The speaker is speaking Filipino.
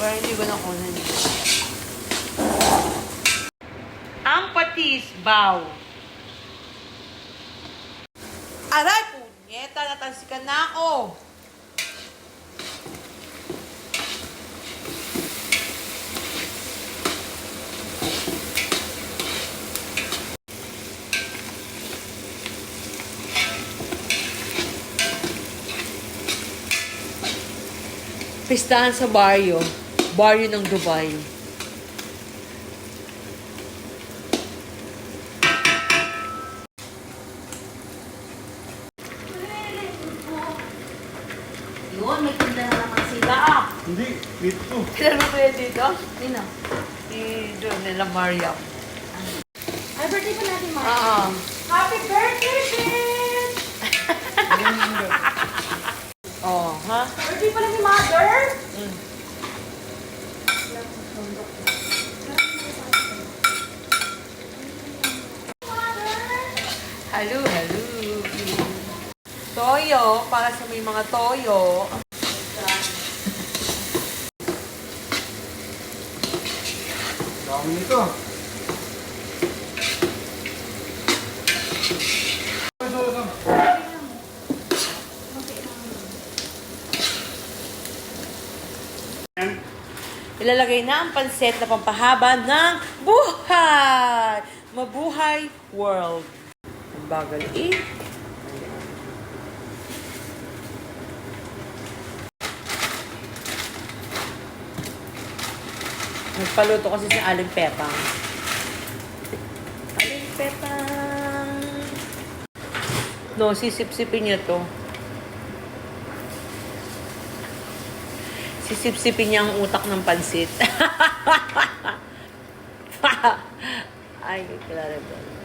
Pero hindi ko nakunan yun. Ang patis, baw. Aray, punyeta, natansikan na ako. Pistahan sa baryo. Baryo ng Dubai. Yun, may tinda na naman sila. Ah, Hindi, dito. Kilala mo ba yan dito? Sino? Si doon nila Mariam. Ay, birthday pa natin, Ma. Oo. Happy birthday, bitch! Oh, ha? Birthday pala ni Mother! Hello, hello. Toyo, para sa may mga toyo. Dami nito. Ilalagay na ang panset na pampahaba ng buhay! Mabuhay world. Bagal eh. Nagpaluto kasi si Aling Pepang. Aling Pepang. No, sisip-sipin niya to. Sisip-sipin niya ang utak ng pansit. Ay, kilala ba?